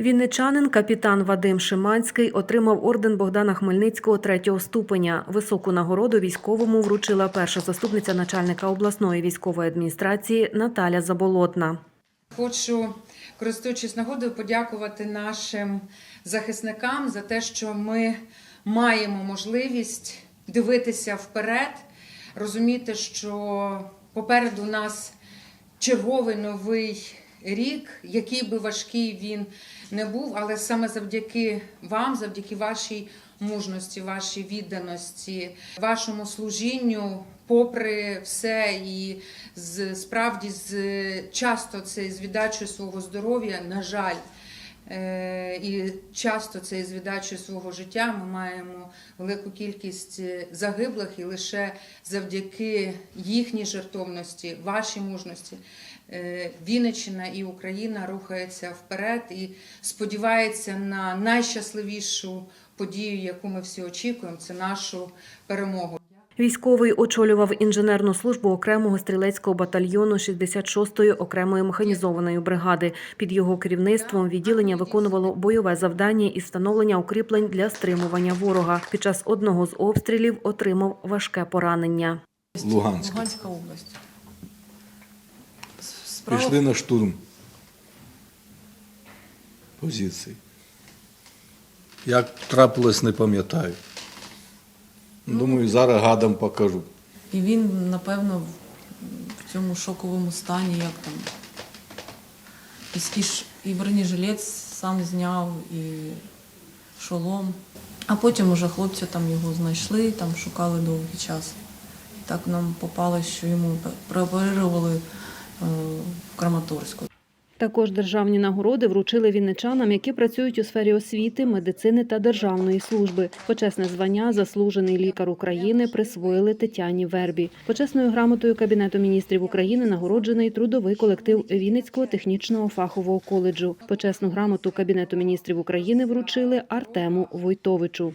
Вінничанин капітан Вадим Шиманський отримав орден Богдана Хмельницького третього ступеня. Високу нагороду військовому вручила перша заступниця начальника обласної військової адміністрації Наталя Заболотна. Хочу, користуючись нагодою, подякувати нашим захисникам за те, що ми маємо можливість дивитися вперед, розуміти, що попереду нас черговий новий рік, який би важкий він не був, але саме завдяки вам, завдяки вашій мужності, вашій відданості, вашому служінню, попри все, і з справді з часто це з віддачею свого здоров'я, на жаль. Е, І часто це з віддачею свого життя ми маємо велику кількість загиблих, і лише завдяки їхній жертовності, вашій мужності, е, Вінниччина і Україна рухається вперед і сподівається на найщасливішу подію, яку ми всі очікуємо, це нашу перемогу. Військовий очолював інженерну службу окремого стрілецького батальйону 66-ї окремої механізованої бригади. Під його керівництвом відділення виконувало бойове завдання із встановлення укріплень для стримування ворога. Під час одного з обстрілів отримав важке поранення. Луганськ. Луганська область. Справа Пішли на штурм позицій. Як трапилось, не пам'ятаю. Думаю, зараз гадам покажу. І він, напевно, в- цьому шоковому стані, як там. І, скіж, і бронежилет сам зняв, і шолом. А потім уже хлопці там його знайшли, там шукали довгий час. І так нам попало, що йому прооперували е, в Краматорську. Також державні нагороди вручили вінничанам, які працюють у сфері освіти, медицини та державної служби. Почесне звання заслужений лікар України присвоїли Тетяні Вербі. Почесною грамотою Кабінету міністрів України нагороджений трудовий колектив Вінницького технічного фахового коледжу. Почесну грамоту Кабінету міністрів України вручили Артему Войтовичу.